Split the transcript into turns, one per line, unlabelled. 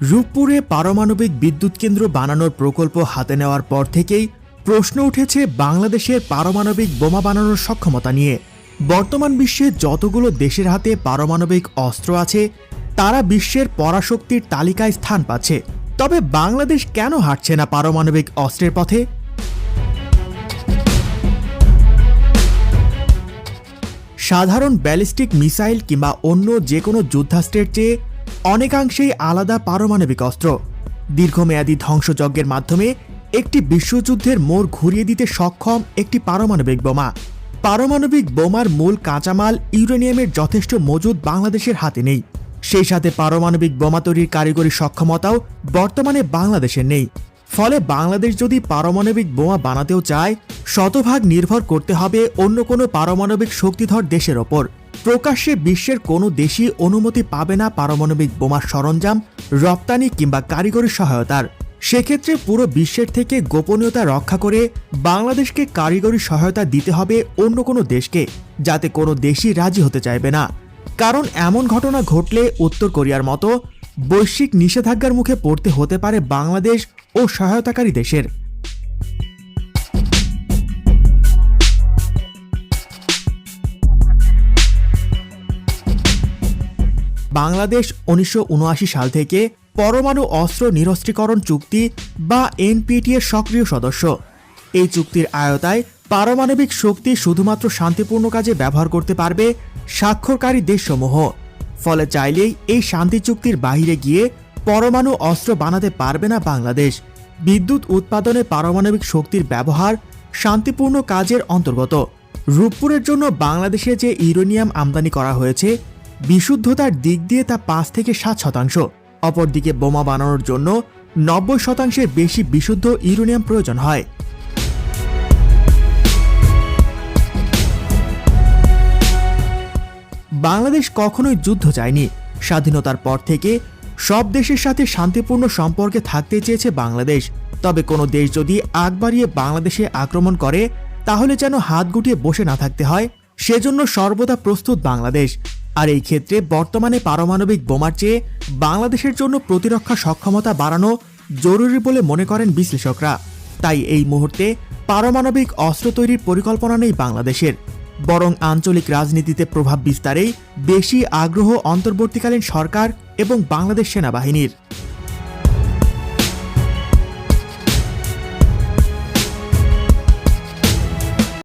রূপপুরে পারমাণবিক বিদ্যুৎ কেন্দ্র বানানোর প্রকল্প হাতে নেওয়ার পর থেকেই প্রশ্ন উঠেছে বাংলাদেশের পারমাণবিক বোমা বানানোর সক্ষমতা নিয়ে। বর্তমান বিশ্বে যতগুলো দেশের হাতে পারমাণবিক অস্ত্র আছে, তারা বিশ্বের পরাশক্তির তালিকায় স্থান পাচ্ছে। তবে বাংলাদেশ কেন হাঁটছে না পারমাণবিক অস্ত্রের পথে? সাধারণ ব্যালিস্টিক মিসাইল কিংবা অন্য যে কোনো যুদ্ধাস্ত্রের চেয়ে অনেকাংশেই আলাদা পারমাণবিক অস্ত্র। দীর্ঘমেয়াদী ধ্বংসযজ্ঞের মাধ্যমে একটি বিশ্বযুদ্ধের মোড় ঘুরিয়ে দিতে সক্ষম একটি পারমাণবিক বোমা। পারমাণবিক বোমার মূল কাঁচামাল ইউরেনিয়ামের যথেষ্ট মজুদ বাংলাদেশের হাতে নেই। সেই সাথে পারমাণবিক বোমা তৈরির কারিগরি সক্ষমতাও বর্তমানে বাংলাদেশের নেই। ফলে বাংলাদেশ যদি পারমাণবিক বোমা বানাতেও চায়, শতভাগ নির্ভর করতে হবে অন্য কোনো পারমাণবিক শক্তিধর দেশের ওপর। প্রকাশ্যে বিশ্বের কোনো দেশই অনুমতি পাবে না পারমাণবিক বোমার সরঞ্জাম, রপ্তানি কিংবা কারিগরি সহায়তার। সেক্ষেত্রে পুরো বিশ্বের থেকে গোপনীয়তা রক্ষা করে বাংলাদেশকে কারিগরি সহায়তা দিতে হবে অন্য কোনো দেশকে, যাতে কোনো দেশই রাজি হতে চাইবে না। কারণ এমন ঘটনা ঘটলে উত্তর কোরিয়ার মতো বৈশ্বিক নিষেধাজ্ঞার মুখে পড়তে হতে পারে বাংলাদেশ ও সহায়তাকারী দেশের। বাংলাদেশ উনিশশো উনআশি সাল থেকে পরমাণু অস্ত্র নিরস্ত্রীকরণ চুক্তি বা এনপিটি এর সক্রিয় সদস্য। এই চুক্তির আয়তায় পারমাণবিক শক্তি শুধুমাত্র শান্তিপূর্ণ কাজে ব্যবহার করতে পারবে স্বাক্ষরকারী দেশসমূহ। ফলে চাইলেই এই শান্তি চুক্তির বাইরে গিয়ে পরমাণু অস্ত্র বানাতে পারবে না বাংলাদেশ। বিদ্যুৎ উৎপাদনে পারমাণবিক শক্তির ব্যবহার শান্তিপূর্ণ কাজের অন্তর্গত। রূপপুরের জন্য বাংলাদেশে যে ইউরেনিয়াম আমদানি করা হয়েছে বিশুদ্ধতার দিক দিয়ে তা পাঁচ থেকে সাত শতাংশ। অপরদিকে বোমা বানানোর জন্য নব্বই শতাংশের বেশি বিশুদ্ধ ইউরেনিয়াম প্রয়োজন হয়। বাংলাদেশ কখনোই যুদ্ধ চায়নি। স্বাধীনতার পর থেকে সব দেশের সাথে শান্তিপূর্ণ সম্পর্কে থাকতে চেয়েছে বাংলাদেশ। তবে কোনো দেশ যদি আগ বাড়িয়ে বাংলাদেশে আক্রমণ করে, তাহলে যেন হাত গুটিয়ে বসে না থাকতে হয়, সেজন্য সর্বদা প্রস্তুত বাংলাদেশ। আর এই ক্ষেত্রে বর্তমানে পারমাণবিক বোমার চেয়ে বাংলাদেশের জন্য প্রতিরক্ষা সক্ষমতা বাড়ানো জরুরি বলে মনে করেন বিশ্লেষকরা। তাই এই মুহূর্তে পারমাণবিক অস্ত্র তৈরির পরিকল্পনা নেই বাংলাদেশের। বরং আঞ্চলিক রাজনীতিতে প্রভাব বিস্তারেই বেশি আগ্রহ অন্তর্বর্তীকালীন সরকার এবং বাংলাদেশ সেনাবাহিনীর।